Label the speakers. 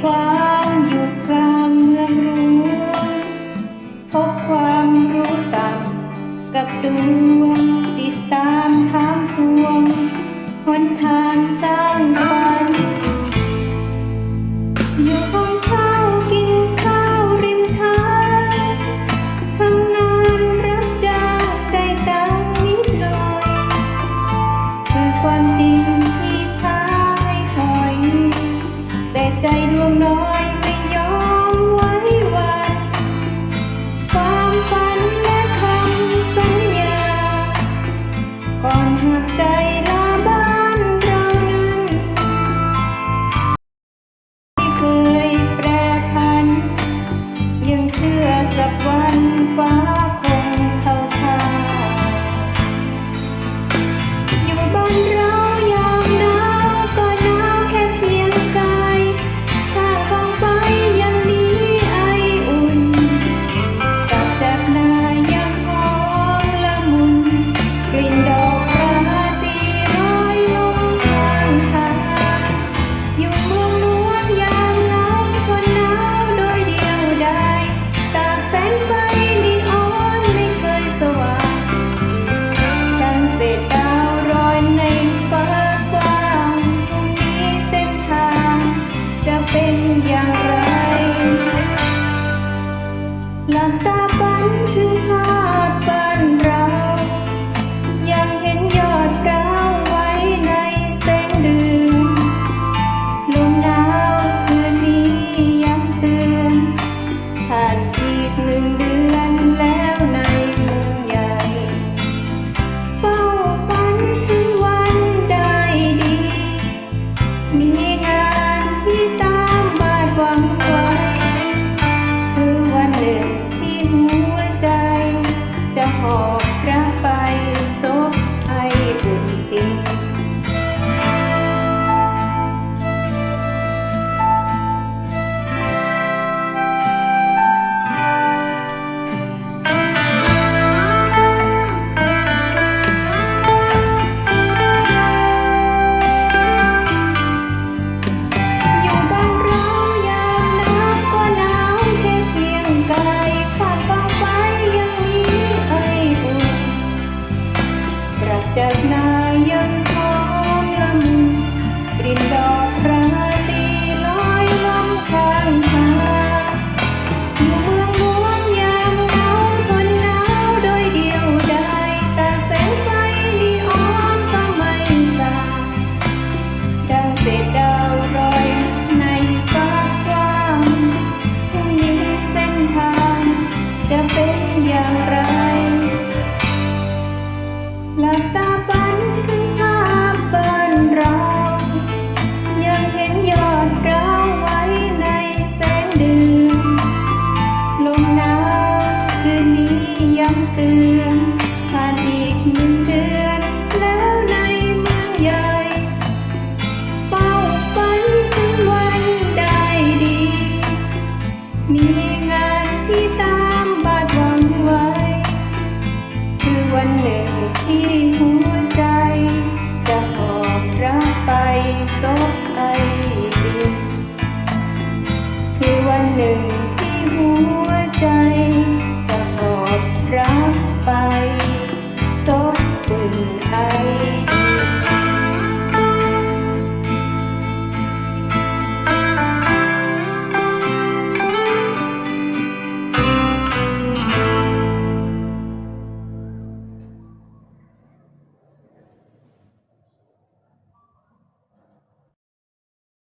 Speaker 1: คว้างอยู่กลางเมืองรู้ พบความรู้ต่ำกับดวงติดตามถามทวงหนทางสร้างฝันอยู่ วันฟ้า วันหนึ่งที่หัวใจ จะหอบรักไปตกไอดินคือวันหนึ่ง